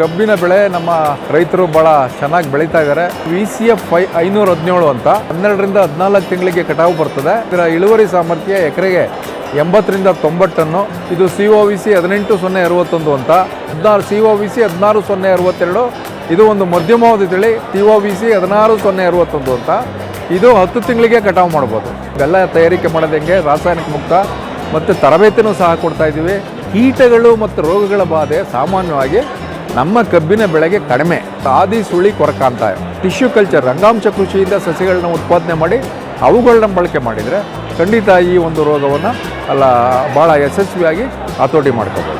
ಕಬ್ಬಿನ ಬೆಳೆ ನಮ್ಮ ರೈತರು ಭಾಳ ಚೆನ್ನಾಗಿ ಬೆಳೀತಾ ಇದ್ದಾರೆ. ವಿ ಸಿ ಎಫ್ ಐ ಐನೂರ ಹದಿನೇಳು ಅಂತ ಹನ್ನೆರಡರಿಂದ ಹದಿನಾಲ್ಕು ತಿಂಗಳಿಗೆ ಕಟಾವು ಬರ್ತದೆ. ಇದರ ಇಳುವರಿ ಸಾಮರ್ಥ್ಯ ಎಕರೆಗೆ ಎಂಬತ್ತರಿಂದ ತೊಂಬತ್ತು ಟನ್ನು ಇದು ಸಿ ಒ ವಿ ಸಿ ಹದಿನೆಂಟು ಸೊನ್ನೆ ಅರವತ್ತೊಂದು ಅಂತ. ಹದಿನಾರು ಸಿ ಒ ವಿ ಸಿ ಹದಿನಾರು ಸೊನ್ನೆ ಅರವತ್ತೆರಡು, ಇದು ಒಂದು ಮಧ್ಯಮಾವಧಿ ತಿಳಿ ಟಿ ಒ ವಿ ಸಿ ಹದಿನಾರು ಸೊನ್ನೆ ಅರವತ್ತೊಂದು ಅಂತ. ಇದು ಹತ್ತು ತಿಂಗಳಿಗೆ ಕಟಾವು ಮಾಡ್ಬೋದು. ಬೆಲ್ಲ ತಯಾರಿಕೆ ಮಾಡೋದು ಹೆಂಗೆ? ರಾಸಾಯನಿಕ ಮುಕ್ತ ಮತ್ತು ತರಬೇತಿನೂ ಸಹ ಕೊಡ್ತಾ ಇದ್ದೀವಿ. ಕೀಟಗಳು ಮತ್ತು ರೋಗಗಳ ಬಾಧೆ ಸಾಮಾನ್ಯವಾಗಿ ನಮ್ಮ ಕಬ್ಬಿನ ಬೆಳೆಗೆ ಕಡಿಮೆ ಆದಿ ಸುಳಿ ಕೊರಕ ಅಂತ ಟಿಶ್ಯೂ ಕಲ್ಚರ್ ರಂಗಾಂಶ ಕೃಷಿಯಿಂದ ಸಸಿಗಳನ್ನ ಉತ್ಪಾದನೆ ಮಾಡಿ ಅವುಗಳನ್ನ ಬಳಕೆ ಮಾಡಿದರೆ ಖಂಡಿತ ಈ ಒಂದು ರೋಗವನ್ನು ಅಲ್ಲ ಭಾಳ ಯಶಸ್ವಿಯಾಗಿ ಹತೋಟಿ ಮಾಡ್ಕೋಬೋದು.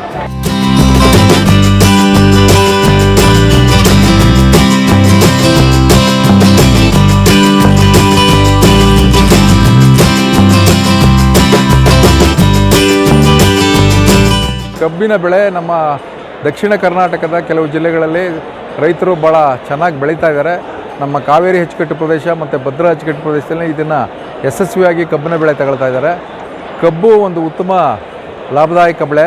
ಕಬ್ಬಿನ ಬೆಳೆ ನಮ್ಮ ದಕ್ಷಿಣ ಕರ್ನಾಟಕದ ಕೆಲವು ಜಿಲ್ಲೆಗಳಲ್ಲಿ ರೈತರು ಭಾಳ ಚೆನ್ನಾಗಿ ಬೆಳೀತಾ ಇದ್ದಾರೆ. ನಮ್ಮ ಕಾವೇರಿ ಅಚ್ಚುಕಟ್ಟು ಪ್ರದೇಶ ಮತ್ತು ಭದ್ರಾ ಅಚ್ಚುಕಟ್ಟು ಪ್ರದೇಶದಲ್ಲಿ ಇದನ್ನು ಯಶಸ್ವಿಯಾಗಿ ಕಬ್ಬಿನ ಬೆಳೆ ತಗೊಳ್ತಾ ಇದ್ದಾರೆ. ಕಬ್ಬು ಒಂದು ಉತ್ತಮ ಲಾಭದಾಯಕ ಬೆಳೆ.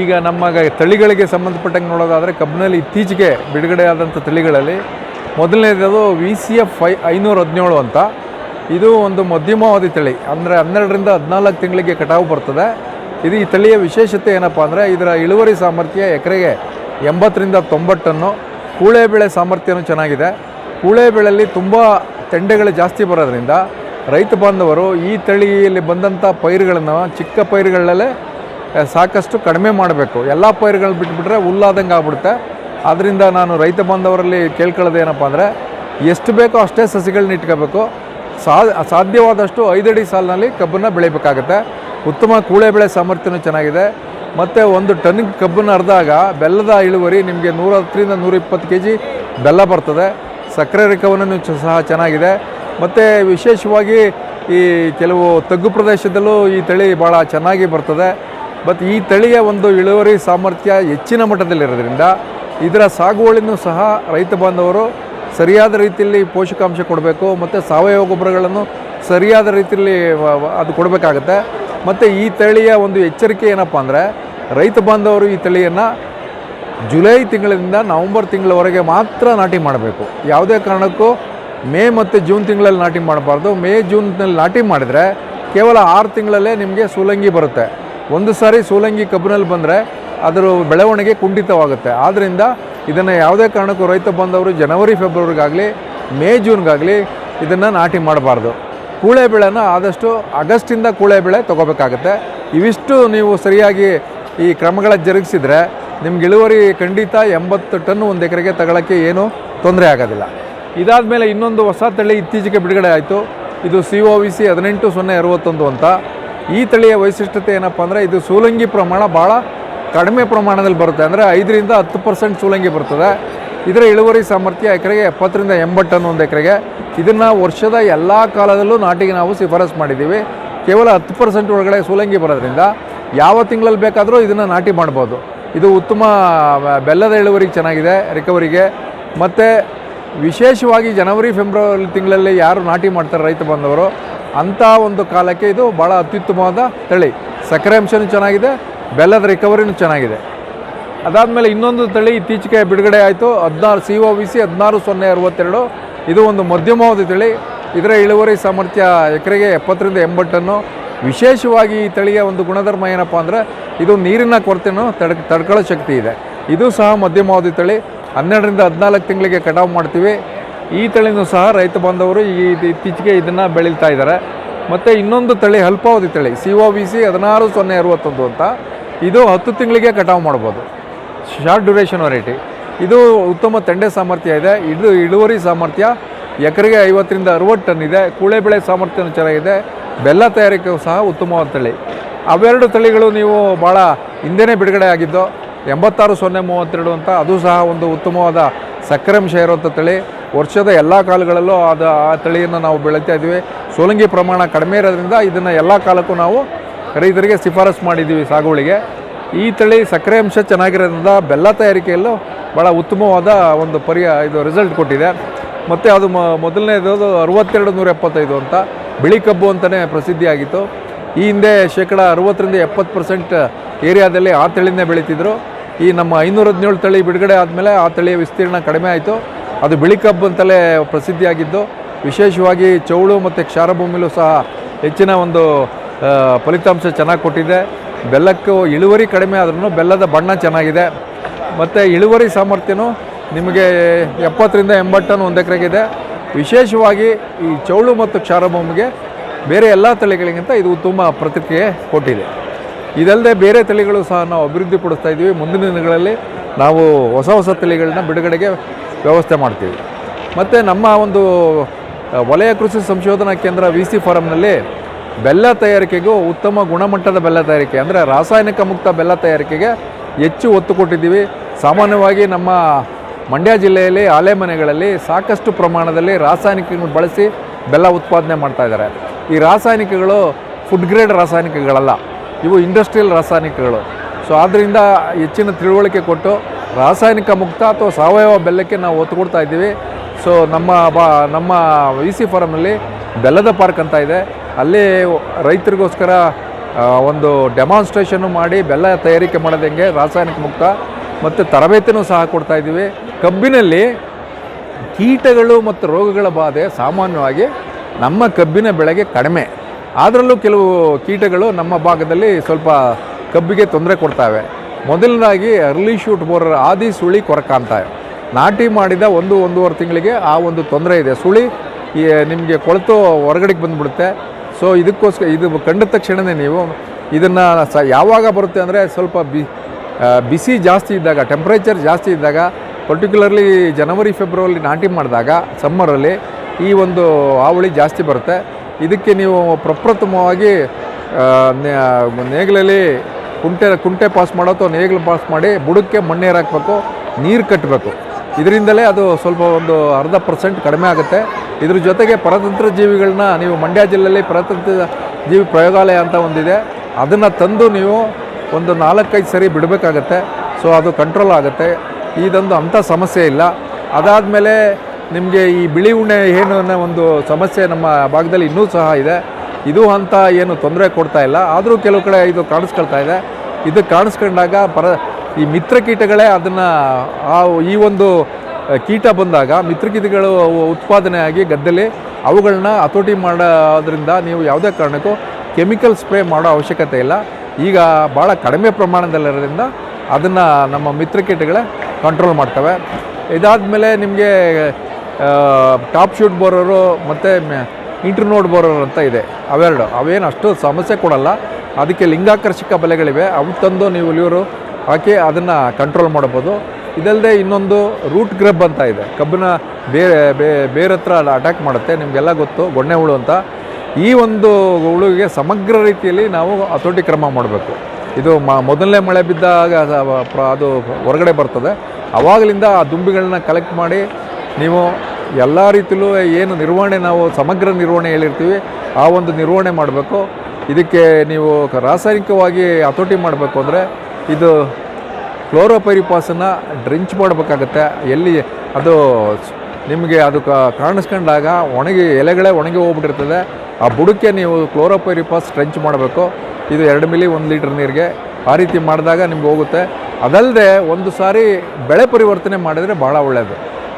ಈಗ ನಮ್ಮ ತಳಿಗಳಿಗೆ ಸಂಬಂಧಪಟ್ಟಂಗೆ ನೋಡೋದಾದರೆ ಕಬ್ಬಿನಲ್ಲಿ ಇತ್ತೀಚೆಗೆ ಬಿಡುಗಡೆ ಆದಂಥ ತಳಿಗಳಲ್ಲಿ ಮೊದಲನೇದು ವಿ ಸಿ ಎಫ್ ಐ ಐನೂರ ಹದಿನೇಳು ಅಂತ. ಇದು ಒಂದು ಮಧ್ಯಮಾವಧಿ ತಳಿ. ಅಂದರೆ ಹನ್ನೆರಡರಿಂದ ಹದಿನಾಲ್ಕು ತಿಂಗಳಿಗೆ ಕಟಾವು ಬರ್ತದೆ. ಇದು ಈ ತಳಿಯ ವಿಶೇಷತೆ ಏನಪ್ಪ ಅಂದರೆ ಇದರ ಇಳುವರಿ ಸಾಮರ್ಥ್ಯ ಎಕರೆಗೆ ಎಂಬತ್ತರಿಂದ ತೊಂಬತ್ತನ್ನು, ಕೂಳೆ ಬೆಳೆ ಸಾಮರ್ಥ್ಯನೂ ಚೆನ್ನಾಗಿದೆ. ಕೂಳೆ ಬೆಳೆಯಲ್ಲಿ ತುಂಬ ತೆಂಡೆಗಳು ಜಾಸ್ತಿ ಬರೋದ್ರಿಂದ ರೈತ ಬಾಂಧವರು ಈ ತಳಿಯಲ್ಲಿ ಬಂದಂಥ ಪೈರುಗಳನ್ನು ಚಿಕ್ಕ ಪೈರುಗಳಲ್ಲೇ ಸಾಕಷ್ಟು ಕಡಿಮೆ ಮಾಡಬೇಕು. ಎಲ್ಲ ಪೈರುಗಳನ್ನ ಬಿಟ್ಬಿಟ್ರೆ ಹುಲ್ಲಾದಂಗೆ ಆಗ್ಬಿಡುತ್ತೆ. ಆದ್ದರಿಂದ ನಾನು ರೈತ ಬಾಂಧವರಲ್ಲಿ ಕೇಳ್ಕೊಳ್ಳೋದು ಏನಪ್ಪ ಅಂದರೆ ಎಷ್ಟು ಬೇಕೋ ಅಷ್ಟೇ ಸಸಿಗಳನ್ನ ಇಟ್ಕೋಬೇಕು. ಸಾ, ಸಾಧ್ಯವಾದಷ್ಟು ಐದಡಿ ಸಾಲಿನಲ್ಲಿ ಕಬ್ಬನ್ನು ಬೆಳಿಬೇಕಾಗತ್ತೆ. ಉತ್ತಮ ಕೂಳೆ ಬೆಳೆ ಸಾಮರ್ಥ್ಯನೂ ಚೆನ್ನಾಗಿದೆ. ಮತ್ತು ಒಂದು ಟನ್ ಕಬ್ಬನ್ನು ಅರ್ದಾಗ ಬೆಲ್ಲದ ಇಳುವರಿ ನಿಮಗೆ ನೂರ ಹತ್ತರಿಂದ ನೂರ ಇಪ್ಪತ್ತು ಕೆ ಜಿ ಬೆಲ್ಲ ಬರ್ತದೆ. ಸಕ್ಕರೆ ರಿಕವನೂ ಸಹ ಚೆನ್ನಾಗಿದೆ. ಮತ್ತು ವಿಶೇಷವಾಗಿ ಈ ಕೆಲವು ತಗ್ಗು ಪ್ರದೇಶದಲ್ಲೂ ಈ ತಳಿ ಭಾಳ ಚೆನ್ನಾಗಿ ಬರ್ತದೆ. ಮತ್ತು ಈ ತಳಿಯ ಒಂದು ಇಳುವರಿ ಸಾಮರ್ಥ್ಯ ಹೆಚ್ಚಿನ ಮಟ್ಟದಲ್ಲಿರೋದ್ರಿಂದ ಇದರ ಸಾಗುವಳಿನೂ ಸಹ ರೈತ ಬಾಂಧವರು ಸರಿಯಾದ ರೀತಿಯಲ್ಲಿ ಪೋಷಕಾಂಶ ಕೊಡಬೇಕು. ಮತ್ತು ಸಾವಯವ ಗೊಬ್ಬರಗಳನ್ನು ಸರಿಯಾದ ರೀತಿಯಲ್ಲಿ ಅದು ಕೊಡಬೇಕಾಗತ್ತೆ. ಮತ್ತು ಈ ತಳಿಯ ಒಂದು ಎಚ್ಚರಿಕೆ ಏನಪ್ಪ ಅಂದರೆ, ರೈತ ಬಾಂಧವರು ಈ ತಳಿಯನ್ನು ಜುಲೈ ತಿಂಗಳಿಂದ ನವಂಬರ್ ತಿಂಗಳವರೆಗೆ ಮಾತ್ರ ನಾಟಿ ಮಾಡಬೇಕು. ಯಾವುದೇ ಕಾರಣಕ್ಕೂ ಮೇ ಮತ್ತು ಜೂನ್ ತಿಂಗಳಲ್ಲಿ ನಾಟಿ ಮಾಡಬಾರ್ದು. ಮೇ, ಜೂನ್ನಲ್ಲಿ ನಾಟಿ ಮಾಡಿದರೆ ಕೇವಲ ಆರು ತಿಂಗಳಲ್ಲೇ ನಿಮಗೆ ಸೂಲಂಗಿ ಬರುತ್ತೆ. ಒಂದು ಸಾರಿ ಸೂಲಂಗಿ ಕಬ್ಬಿನಲ್ಲಿ ಬಂದರೆ ಅದರ ಬೆಳವಣಿಗೆ ಕುಂಠಿತವಾಗುತ್ತೆ. ಆದ್ದರಿಂದ ಇದನ್ನು ಯಾವುದೇ ಕಾರಣಕ್ಕೂ ರೈತ ಬಂದವರು ಜನವರಿ, ಫೆಬ್ರವರಿಗಾಗಲಿ ಮೇ, ಜೂನ್ಗಾಗಲಿ ಇದನ್ನು ನಾಟಿ ಮಾಡಬಾರ್ದು. ಕೂಳೆ ಬೆಳೆನ ಆದಷ್ಟು ಆಗಸ್ಟಿಂದ ಕೂಳೆ ಬೆಳೆ ತೊಗೋಬೇಕಾಗತ್ತೆ. ಇವಿಷ್ಟು ನೀವು ಸರಿಯಾಗಿ ಈ ಕ್ರಮಗಳ ಜರುಗಿಸಿದರೆ ನಿಮ್ಗೆ ಇಳುವರಿ ಖಂಡಿತ ಎಂಬತ್ತು ಟನ್ ಒಂದು ಎಕರೆಗೆ ತಗೊಳ್ಳೋಕ್ಕೆ ಏನೂ ತೊಂದರೆ ಆಗೋದಿಲ್ಲ. ಇದಾದಮೇಲೆ ಇನ್ನೊಂದು ಹೊಸ ತಳಿ ಇತ್ತೀಚೆಗೆ ಬಿಡುಗಡೆ ಆಯಿತು. ಇದು ಸಿ ಒ ವಿ ಸಿ ಹದಿನೆಂಟು ಸೊನ್ನೆ ಅರವತ್ತೊಂದು ಅಂತ. ಈ ತಳಿಯ ವೈಶಿಷ್ಟ್ಯತೆ ಏನಪ್ಪ ಅಂದರೆ ಇದು ಸೂಲಂಗಿ ಪ್ರಮಾಣ ಭಾಳ ಕಡಿಮೆ ಪ್ರಮಾಣದಲ್ಲಿ ಬರುತ್ತೆ. ಅಂದರೆ ಐದರಿಂದ ಹತ್ತು ಪರ್ಸೆಂಟ್ ಸೂಲಂಗಿ ಬರ್ತದೆ. ಇದರ ಇಳುವರಿ ಸಾಮರ್ಥ್ಯ ಎಕರೆಗೆ ಎಪ್ಪತ್ತರಿಂದ ಎಂಬತ್ತು ಟನ್ ಒಂದು ಎಕರೆಗೆ. ಇದನ್ನು ವರ್ಷದ ಎಲ್ಲ ಕಾಲದಲ್ಲೂ ನಾಟಿಗೆ ನಾವು ಶಿಫಾರಸ್ ಮಾಡಿದ್ದೀವಿ. ಕೇವಲ ಹತ್ತು ಪರ್ಸೆಂಟ್ ಒಳಗಡೆ ಸೂಲಂಗಿ ಬರೋದ್ರಿಂದ ಯಾವ ತಿಂಗಳಲ್ಲಿ ಬೇಕಾದರೂ ಇದನ್ನು ನಾಟಿ ಮಾಡ್ಬೋದು. ಇದು ಉತ್ತಮ ಬೆಲ್ಲದ ಇಳುವರಿಗೆ ಚೆನ್ನಾಗಿದೆ ರಿಕವರಿಗೆ. ಮತ್ತು ವಿಶೇಷವಾಗಿ ಜನವರಿ, ಫೆಬ್ರವರಿ ತಿಂಗಳಲ್ಲಿ ಯಾರು ನಾಟಿ ಮಾಡ್ತಾರೆ ರೈತ ಬಂದವರು ಅಂಥ ಒಂದು ಕಾಲಕ್ಕೆ ಇದು ಭಾಳ ಅತ್ಯುತ್ತಮವಾದ ತಳಿ. ಸಕ್ಕರೆ ಅಂಶನೂ ಚೆನ್ನಾಗಿದೆ, ಬೆಲ್ಲದ ರಿಕವರಿನೂ ಚೆನ್ನಾಗಿದೆ. ಅದಾದಮೇಲೆ ಇನ್ನೊಂದು ತಳಿ ಇತ್ತೀಚೆಗೆ ಬಿಡುಗಡೆ ಆಯಿತು. ಹದಿನಾರು ಸಿ ಒ ವಿ ಸಿ ಹದಿನಾರು ಸೊನ್ನೆ ಅರವತ್ತೆರಡು. ಇದು ಒಂದು ಮಧ್ಯಮಾವಧಿ ತಳಿ. ಇದರ ಇಳುವರಿ ಸಾಮರ್ಥ್ಯ ಎಕರೆಗೆ ಎಪ್ಪತ್ತರಿಂದ ಎಂಬತ್ತು ಟನ್ನು ವಿಶೇಷವಾಗಿ ಈ ತಳಿಯ ಒಂದು ಗುಣಧರ್ಮ ಏನಪ್ಪ ಅಂದರೆ, ಇದು ನೀರಿನ ಕೊರತೆಯನ್ನು ತಡ ತಡ್ಕೊಳ್ಳೋ ಶಕ್ತಿ ಇದೆ. ಇದು ಸಹ ಮಧ್ಯಮಾವಧಿ ತಳಿ. ಹನ್ನೆರಡರಿಂದ ಹದಿನಾಲ್ಕು ತಿಂಗಳಿಗೆ ಕಟಾವು ಮಾಡ್ತೀವಿ. ಈ ತಳಿನೂ ಸಹ ರೈತ ಬಾಂಧವರು ಈ ಇತ್ತೀಚೆಗೆ ಇದನ್ನು ಬೆಳೀತಾ ಇದ್ದಾರೆ. ಮತ್ತು ಇನ್ನೊಂದು ತಳಿ ಅಲ್ಪಾವಧಿ ತಳಿ ಸಿ ಒ ವಿ ಸಿ ಹದಿನಾರು ಸೊನ್ನೆ ಅರವತ್ತೊಂದು ಅಂತ. ಇದು ಹತ್ತು ತಿಂಗಳಿಗೆ ಕಟಾವು ಮಾಡ್ಬೋದು. ಶಾರ್ಟ್ ಡ್ಯೂರೇಷನ್ ವೆರೈಟಿ ಇದು ಉತ್ತಮ ತಂಡೆ ಸಾಮರ್ಥ್ಯ ಇದೆ. ಇದು ಇಳುವರಿ ಸಾಮರ್ಥ್ಯ. ಎಕರೆಗೆ ಐವತ್ತರಿಂದ ಅರುವತ್ತು ಟನ್ ಇದೆ. ಕೂಳೆ ಬೆಳೆ ಸಾಮರ್ಥ್ಯನೂ ಚೆನ್ನಾಗಿದೆ. ಬೆಲ್ಲ ತಯಾರಿಕೆಯೂ ಸಹ ಉತ್ತಮವಾದ ತಳಿ. ಅವೆರಡು ತಳಿಗಳು ನೀವು ಭಾಳ ಹಿಂದೆನೇ ಬಿಡುಗಡೆ ಆಗಿದ್ದು, ಎಂಬತ್ತಾರು ಸೊನ್ನೆ ಮೂವತ್ತೆರಡು ಅಂತ ಅದು ಸಹ ಒಂದು ಉತ್ತಮವಾದ ಸಕ್ಕರೆ ಅಂಶ ಇರುವಂಥ ತಳಿ. ವರ್ಷದ ಎಲ್ಲ ಕಾಲಗಳಲ್ಲೂ ಅದು ಆ ತಳಿಯನ್ನು ನಾವು ಬೆಳೀತಾ ಇದ್ದೀವಿ. ಸೋಲಂಗಿ ಪ್ರಮಾಣ ಕಡಿಮೆ ಇರೋದ್ರಿಂದ ಇದನ್ನು ಎಲ್ಲ ಕಾಲಕ್ಕೂ ನಾವು ರೈತರಿಗೆ ಶಿಫಾರಸು ಮಾಡಿದ್ದೀವಿ ಸಾಗುವಳಿಗೆ. ಈ ತಳಿ ಸಕ್ಕರೆ ಅಂಶ ಚೆನ್ನಾಗಿರೋದ್ರಿಂದ ಬೆಲ್ಲ ತಯಾರಿಕೆಯಲ್ಲೂ ಭಾಳ ಉತ್ತಮವಾದ ಒಂದು ಪರಿಯ ಇದು ರಿಸಲ್ಟ್ ಕೊಟ್ಟಿದೆ. ಮತ್ತು ಅದು ಮೊದಲನೇದು ಅರವತ್ತೆರಡು ನೂರ ಎಪ್ಪತ್ತೈದು ಅಂತ. ಬಿಳಿ ಕಬ್ಬು ಅಂತಲೇ ಪ್ರಸಿದ್ಧಿಯಾಗಿತ್ತು. ಈ ಹಿಂದೆ ಶೇಕಡ ಅರುವತ್ತರಿಂದ ಎಪ್ಪತ್ತು ಪರ್ಸೆಂಟ್ ಏರಿಯಾದಲ್ಲಿ ಆ ತಳಿನೇ ಬೆಳೀತಿದ್ರು. ಈ ನಮ್ಮ ಐನೂರ ಹದಿನೇಳು ತಳಿ ಬಿಡುಗಡೆ ಆದಮೇಲೆ ಆ ತಳಿಯ ವಿಸ್ತೀರ್ಣ ಕಡಿಮೆ ಆಯಿತು. ಅದು ಬಿಳಿ ಕಬ್ಬು ಅಂತಲೇ ಪ್ರಸಿದ್ಧಿಯಾಗಿದ್ದು. ವಿಶೇಷವಾಗಿ ಚೌಳು ಮತ್ತು ಕ್ಷಾರಭೂಮಿಲೂ ಸಹ ಹೆಚ್ಚಿನ ಒಂದು ಫಲಿತಾಂಶ ಚೆನ್ನಾಗಿ ಕೊಟ್ಟಿದೆ. ಬೆಲ್ಲಕ್ಕೂ ಇಳುವರಿ ಕಡಿಮೆ ಆದ್ರೂ ಬೆಲ್ಲದ ಬಣ್ಣ ಚೆನ್ನಾಗಿದೆ. ಮತ್ತು ಇಳುವರಿ ಸಾಮರ್ಥ್ಯನೂ ನಿಮಗೆ ಎಪ್ಪತ್ತರಿಂದ ಎಂಬತ್ತು ಟನ್ ಒಂದು ಎಕರೆಗಿದೆ. ವಿಶೇಷವಾಗಿ ಈ ಚೌಳು ಮತ್ತು ಕ್ಷಾರಭೂಮಿಗೆ ಬೇರೆ ಎಲ್ಲ ತಳಿಗಳಿಗಿಂತ ಇದು ಉತ್ತಮ ಪ್ರತಿಕ್ರಿಯೆ ಕೊಟ್ಟಿದೆ. ಇದಲ್ಲದೆ ಬೇರೆ ತಳಿಗಳು ಸಹ ನಾವು ಅಭಿವೃದ್ಧಿ ಪಡಿಸ್ತಾ ಇದ್ದೀವಿ. ಮುಂದಿನ ದಿನಗಳಲ್ಲಿ ನಾವು ಹೊಸ ಹೊಸ ತಳಿಗಳನ್ನ ಬಿಡುಗಡೆಗೆ ವ್ಯವಸ್ಥೆ ಮಾಡ್ತೀವಿ. ಮತ್ತು ನಮ್ಮ ಒಂದು ವಲಯ ಕೃಷಿ ಸಂಶೋಧನಾ ಕೇಂದ್ರ ವಿ ಸಿ ಫಾರಮ್ನಲ್ಲಿ ಬೆಲ್ಲ ತಯಾರಿಕೆಗೂ ಉತ್ತಮ ಗುಣಮಟ್ಟದ ಬೆಲ್ಲ ತಯಾರಿಕೆ ಅಂದರೆ ರಾಸಾಯನಿಕ ಮುಕ್ತ ಬೆಲ್ಲ ತಯಾರಿಕೆಗೆ ಹೆಚ್ಚು ಒತ್ತು ಕೊಟ್ಟಿದ್ದೀವಿ. ಸಾಮಾನ್ಯವಾಗಿ ನಮ್ಮ ಮಂಡ್ಯ ಜಿಲ್ಲೆಯಲ್ಲಿ ಆಲೆಮನೆಗಳಲ್ಲಿ ಸಾಕಷ್ಟು ಪ್ರಮಾಣದಲ್ಲಿ ರಾಸಾಯನಿಕಗಳನ್ನು ಬಳಸಿ ಬೆಲ್ಲ ಉತ್ಪಾದನೆ ಮಾಡ್ತಾ ಇದ್ದಾರೆ. ಈ ರಾಸಾಯನಿಕಗಳು ಫುಡ್ ಗ್ರೇಡ್ ರಾಸಾಯನಿಕಗಳಲ್ಲ, ಇವು ಇಂಡಸ್ಟ್ರಿಯಲ್ ರಾಸಾಯನಿಕಗಳು. ಸೊ ಆದ್ದರಿಂದ ಹೆಚ್ಚಿನ ತಿಳುವಳಿಕೆ ಕೊಟ್ಟು ರಾಸಾಯನಿಕ ಮುಕ್ತ ಅಥವಾ ಸಾವಯವ ಬೆಲ್ಲಕ್ಕೆ ನಾವು ಒತ್ತು ಕೊಡ್ತಾ ಇದ್ದೀವಿ. ಸೊ ನಮ್ಮ ಬ, ನಮ್ಮ ವಿ ಸಿ ಫಾರಮ್ನಲ್ಲಿ ಬೆಲ್ಲದ ಪಾರ್ಕ್ ಅಂತ ಇದೆ. ಅಲ್ಲಿ ರೈತರಿಗೋಸ್ಕರ ಒಂದು ಡೆಮಾನ್ಸ್ಟ್ರೇಷನ್ನು ಮಾಡಿ ಬೆಲ್ಲ ತಯಾರಿಕೆ ಮಾಡೋದು ರಾಸಾಯನಿಕ ಮುಕ್ತ ಮತ್ತು ತರಬೇತಿನೂ ಸಹ ಕೊಡ್ತಾ ಇದ್ದೀವಿ. ಕಬ್ಬಿನಲ್ಲಿ ಕೀಟಗಳು ಮತ್ತು ರೋಗಗಳ ಬಾಧೆ ಸಾಮಾನ್ಯವಾಗಿ ನಮ್ಮ ಕಬ್ಬಿನ ಬೆಳೆಗೆ ಕಡಿಮೆ. ಅದರಲ್ಲೂ ಕೆಲವು ಕೀಟಗಳು ನಮ್ಮ ಭಾಗದಲ್ಲಿ ಸ್ವಲ್ಪ ಕಬ್ಬಿಗೆ ತೊಂದರೆ ಕೊಡ್ತಾವೆ. ಮೊದಲನೇದಾಗಿ ಅರ್ಲಿ ಶೂಟ್ ಬೋರರ್ ಆದಿ ಸುಳಿ ಕೊರಕ ಅಂತ. ನಾಟಿ ಮಾಡಿದ ಒಂದು, ಒಂದೂವರೆ ತಿಂಗಳಿಗೆ ಆ ಒಂದು ತೊಂದರೆ ಇದೆ. ಸುಳಿ ನಿಮಗೆ ಕೊಳೆತು ಹೊರಗಡೆಗೆ ಬಂದುಬಿಡುತ್ತೆ. ಸೊ ಇದಕ್ಕೋಸ್ಕರ ಇದು ಕಂಡ ತಕ್ಷಣವೇ ನೀವು ಇದನ್ನು ಸ ಯಾವಾಗ ಬರುತ್ತೆ ಅಂದರೆ ಸ್ವಲ್ಪ ಬಿ ಬಿಸಿ ಜಾಸ್ತಿ ಇದ್ದಾಗ ಟೆಂಪ್ರೇಚರ್ ಜಾಸ್ತಿ ಇದ್ದಾಗ ಪರ್ಟಿಕ್ಯುಲರ್ಲಿ ಜನವರಿ ಫೆಬ್ರವರಿ ನಾಟಿ ಮಾಡಿದಾಗ ಸಮ್ಮರಲ್ಲಿ ಈ ಒಂದು ಹಾವಳಿ ಜಾಸ್ತಿ ಬರುತ್ತೆ. ಇದಕ್ಕೆ ನೀವು ಪ್ರಪ್ರಥಮವಾಗಿ ನೇಗಲಲ್ಲಿ ಕುಂಟೆ ಕುಂಟೆ ಪಾಸ್ ಮಾಡೋ ಅಥವಾ ನೇಗಿಲು ಪಾಸ್ ಮಾಡಿ ಬುಡಕ್ಕೆ ಮಣ್ಣೇರು ಹಾಕಬೇಕು, ನೀರು ಕಟ್ಟಬೇಕು ಇದರಿಂದಲೇ ಅದು ಸ್ವಲ್ಪ ಒಂದು ಅರ್ಧ ಪರ್ಸೆಂಟ್ ಕಡಿಮೆ ಆಗುತ್ತೆ. ಇದ್ರ ಜೊತೆಗೆ ಪರತಂತ್ರ ಜೀವಿಗಳನ್ನ ನೀವು ಮಂಡ್ಯ ಜಿಲ್ಲೆಯಲ್ಲಿ ಪರತಂತ್ರ ಜೀವಿ ಪ್ರಯೋಗಾಲಯ ಅಂತ ಒಂದಿದೆ. ಅದನ್ನು ತಂದು ನೀವು ಒಂದು ನಾಲ್ಕೈದು ಸರಿ ಬಿಡಬೇಕಾಗತ್ತೆ. ಸೊ ಅದು ಕಂಟ್ರೋಲ್ ಆಗುತ್ತೆ. ಇದೊಂದು ಅಂಥ ಸಮಸ್ಯೆ ಇಲ್ಲ. ಅದಾದಮೇಲೆ ನಿಮಗೆ ಈ ಬಿಳಿ ಉಣ್ಣೆ ಏನು ಅನ್ನೋ ಒಂದು ಸಮಸ್ಯೆ ನಮ್ಮ ಭಾಗದಲ್ಲಿ ಇನ್ನೂ ಸಹ ಇದೆ. ಇದು ಅಂತ ಏನು ತೊಂದರೆ ಕೊಡ್ತಾ ಇಲ್ಲ. ಆದರೂ ಕೆಲವು ಕಡೆ ಇದು ಕಾಣಿಸ್ಕೊಳ್ತಾ ಇದೆ. ಇದು ಕಾಣಿಸ್ಕೊಂಡಾಗ ಪರ ಈ ಮಿತ್ರ ಕೀಟಗಳೇ ಅದನ್ನು ಆ ಈ ಒಂದು ಕೀಟ ಬಂದಾಗ ಮಿತ್ರಕೀಟಗಳು ಉತ್ಪಾದನೆ ಆಗಿ ಗದ್ದೆಲಿ ಅವುಗಳನ್ನ ಹತೋಟಿ ಮಾಡೋದ್ರಿಂದ ನೀವು ಯಾವುದೇ ಕಾರಣಕ್ಕೂ ಕೆಮಿಕಲ್ ಸ್ಪ್ರೇ ಮಾಡೋ ಅವಶ್ಯಕತೆ ಇಲ್ಲ. ಈಗ ಭಾಳ ಕಡಿಮೆ ಪ್ರಮಾಣದಲ್ಲಿರೋದ್ರಿಂದ ಅದನ್ನು ನಮ್ಮ ಮಿತ್ರಕೀಟಗಳೇ ಕಂಟ್ರೋಲ್ ಮಾಡ್ತವೆ. ಇದಾದಮೇಲೆ ನಿಮಗೆ ಟಾಪ್ ಶೂಟ್ ಬರೋರು ಮತ್ತು ಇಂಟರ್ನೋಡ್ ಬರೋರು ಅಂತ ಇದೆ. ಅವೆರಡು. ಅವೇನು ಅಷ್ಟು ಸಮಸ್ಯೆ ಕೊಡಲ್ಲ. ಅದಕ್ಕೆ ಲಿಂಗಾಕರ್ಷಕ ಬಲೆಗಳಿವೆ. ಅವು ತಂದು ನೀವು ಇವರು ಹಾಕಿ ಅದನ್ನು ಕಂಟ್ರೋಲ್ ಮಾಡ್ಬೋದು. ಇದಲ್ಲದೆ ಇನ್ನೊಂದು ರೂಟ್ ಗ್ರಬ್ ಅಂತ ಇದೆ. ಕಬ್ಬಿನ ಬೇರೆ ಬೇರೆ ಹತ್ರ ಅಟ್ಯಾಕ್ ಮಾಡುತ್ತೆ. ನಿಮಗೆಲ್ಲ ಗೊತ್ತು, ಗೊಣ್ಣೆ ಹುಳು ಅಂತ. ಈ ಒಂದು ಹುಳುವಿಗೆ ಸಮಗ್ರ ರೀತಿಯಲ್ಲಿ ನಾವು ಹತೋಟಿ ಕ್ರಮ ಮಾಡಬೇಕು. ಇದು ಮ, ಮೊದಲನೇ ಮಳೆ ಬಿದ್ದಾಗ ಅದು ಹೊರಗಡೆ ಬರ್ತದೆ. ಆವಾಗಲಿಂದ ಆ ದುಂಬಿಗಳನ್ನ ಕಲೆಕ್ಟ್ ಮಾಡಿ ನೀವು ಎಲ್ಲ ರೀತಿಯಲ್ಲೂ ಏನು ನಿರ್ವಹಣೆ, ನಾವು ಸಮಗ್ರ ನಿರ್ವಹಣೆ ಹೇಳಿರ್ತೀವಿ, ಆ ಒಂದು ನಿರ್ವಹಣೆ ಮಾಡಬೇಕು. ಇದಕ್ಕೆ ನೀವು ರಾಸಾಯನಿಕವಾಗಿ ಹತೋಟಿ ಮಾಡಬೇಕು ಅಂದರೆ ಇದು ಕ್ಲೋರೋಪೈರಿಪಾಸನ್ನು ಡ್ರಿಂಚ್ ಮಾಡಬೇಕಾಗತ್ತೆ. ಎಲ್ಲಿ ಅದು ನಿಮಗೆ ಅದು ಕಾಣಿಸ್ಕೊಂಡಾಗ ಒಣಗಿ ಎಲೆಗಳೇ ಒಣಗಿ ಹೋಗ್ಬಿಟ್ಟಿರ್ತದೆ. ಆ ಬುಡಕ್ಕೆ ನೀವು ಕ್ಲೋರೋಪೈರಿಪಾಸ್ ಟ್ರೆಂಚ್ ಮಾಡಬೇಕು. ಇದು ಎರಡು ಮಿಲಿ ಒಂದು ಲೀಟ್ರ್ ನೀರಿಗೆ ಆ ರೀತಿ ಮಾಡಿದಾಗ ನಿಮ್ಗೆ ಹೋಗುತ್ತೆ. ಅದಲ್ಲದೆ ಒಂದು ಸಾರಿ ಬೆಳೆ ಪರಿವರ್ತನೆ ಮಾಡಿದರೆ ಭಾಳ ಒಳ್ಳೆಯದು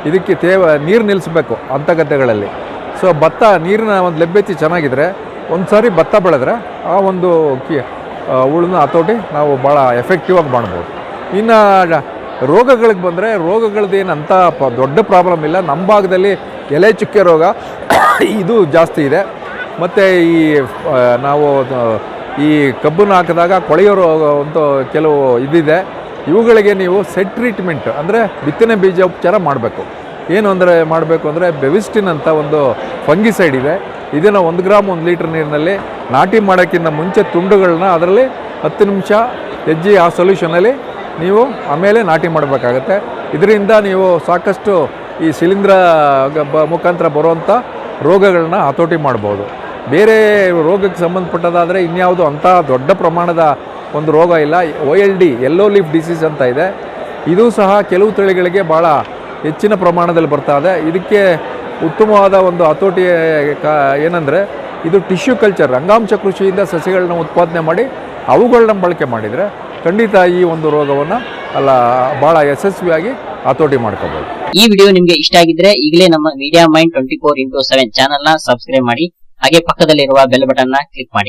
ಇದಕ್ಕೆ ತೇವ ನೀರು ನಿಲ್ಲಿಸಬೇಕು ಅಂಥ ಗದ್ದೆಗಳಲ್ಲಿ. ಸೊ ಭತ್ತ ನೀರಿನ ಒಂದು ಲಭ್ಯತೆ ಚೆನ್ನಾಗಿದ್ದರೆ ಒಂದು ಸಾರಿ ಭತ್ತ ಬೆಳೆದ್ರೆ ಆ ಒಂದು ಕಿ ಹುಳನ ಹತೋಟಿ ನಾವು ಭಾಳ ಎಫೆಕ್ಟಿವ್ ಆಗಿ ಮಾಡ್ಬೋದು. ಇನ್ನು ರೋಗಗಳಿಗೆ ಬಂದರೆ ರೋಗಗಳದ್ದೇನು ಅಂಥ ಪ ದೊಡ್ಡ ಪ್ರಾಬ್ಲಮ್ ಇಲ್ಲ. ನಮ್ಮ ಭಾಗದಲ್ಲಿ ಎಲೆ ಚುಕ್ಕೆ ರೋಗ ಇದು ಜಾಸ್ತಿ ಇದೆ. ಮತ್ತು ಈ ನಾವು ಈ ಕಬ್ಬನ್ನು ಹಾಕಿದಾಗ ಕೊಳೆಯೋ ಒಂದು ಕೆಲವು ಇದಿದೆ. ಇವುಗಳಿಗೆ ನೀವು ಸೆಟ್ ಟ್ರೀಟ್ಮೆಂಟ್ ಅಂದರೆ ಬಿತ್ತನೆ ಬೀಜ ಉಪಚಾರ ಮಾಡಬೇಕು. ಏನು ಅಂದರೆ ಮಾಡಬೇಕು ಅಂದರೆ ಬೆವಿಸ್ಟಿನ್ ಅಂತ ಒಂದು ಫಂಗಿಸೈಡ್ ಇದೆ. ಇದನ್ನು ಒಂದು ಗ್ರಾಮ್, ಒಂದು ಲೀಟ್ರ್ ನೀರಿನಲ್ಲಿ ನಾಟಿ ಮಾಡೋಕ್ಕಿಂತ ಮುಂಚೆ ತುಂಡುಗಳನ್ನ ಅದರಲ್ಲಿ ಹತ್ತು ನಿಮಿಷ ಹೆಜ್ಜೆ ಆ ಸೊಲ್ಯೂಷನಲ್ಲಿ ನೀವು ಆಮೇಲೆ ನಾಟಿ ಮಾಡಬೇಕಾಗತ್ತೆ. ಇದರಿಂದ ನೀವು ಸಾಕಷ್ಟು ಈ ಶಿಲೀಂಧ್ರ ಮುಖಾಂತರ ಬರುವಂಥ ರೋಗಗಳನ್ನ ಹತೋಟಿ ಮಾಡ್ಬೋದು. ಬೇರೆ ರೋಗಕ್ಕೆ ಸಂಬಂಧಪಟ್ಟದಾದರೆ ಇನ್ಯಾವುದು ಅಂಥ ದೊಡ್ಡ ಪ್ರಮಾಣದ ಒಂದು ರೋಗ ಇಲ್ಲ. O L D yellow leaf disease ಅಂತ ಇದೆ. ಇದು ಸಹ ಕೆಲವು ತಳಿಗಳಿಗೆ ಭಾಳ ಹೆಚ್ಚಿನ ಪ್ರಮಾಣದಲ್ಲಿ ಬರ್ತಾ ಇದೆ. ಇದಕ್ಕೆ ಉತ್ತಮವಾದ ಒಂದು ಹತೋಟಿ, ಕಾ ಏನಂದರೆ ಇದು ಟಿಶ್ಯೂ ಕಲ್ಚರ್ ರಂಗಾಂಶ ಕೃಷಿಯಿಂದ ಸಸಿಗಳನ್ನ ಉತ್ಪಾದನೆ ಮಾಡಿ ಅವುಗಳನ್ನ ಬಳಕೆ ಮಾಡಿದರೆ ಖಂಡಿತ ಈ ಒಂದು ರೋಗವನ್ನು ಅಲ್ಲ, ಬಹಳ ಯಶಸ್ವಿಯಾಗಿ ಹತೋಟಿ ಮಾಡ್ಕೋಬಹುದು ಈ ವಿಡಿಯೋ ನಿಮಗೆ ಇಷ್ಟ ಆಗಿದ್ರೆ ಈಗಲೇ ನಮ್ಮ media mind twenty four into seven ಚಾನಲ್ನ ಸಬ್ಸ್ಕ್ರೈಬ್ ಮಾಡಿ, ಹಾಗೆ ಪಕ್ಕದಲ್ಲಿರುವ ಬೆಲ್ ಬಟನ್ನ ಕ್ಲಿಕ್ ಮಾಡಿ.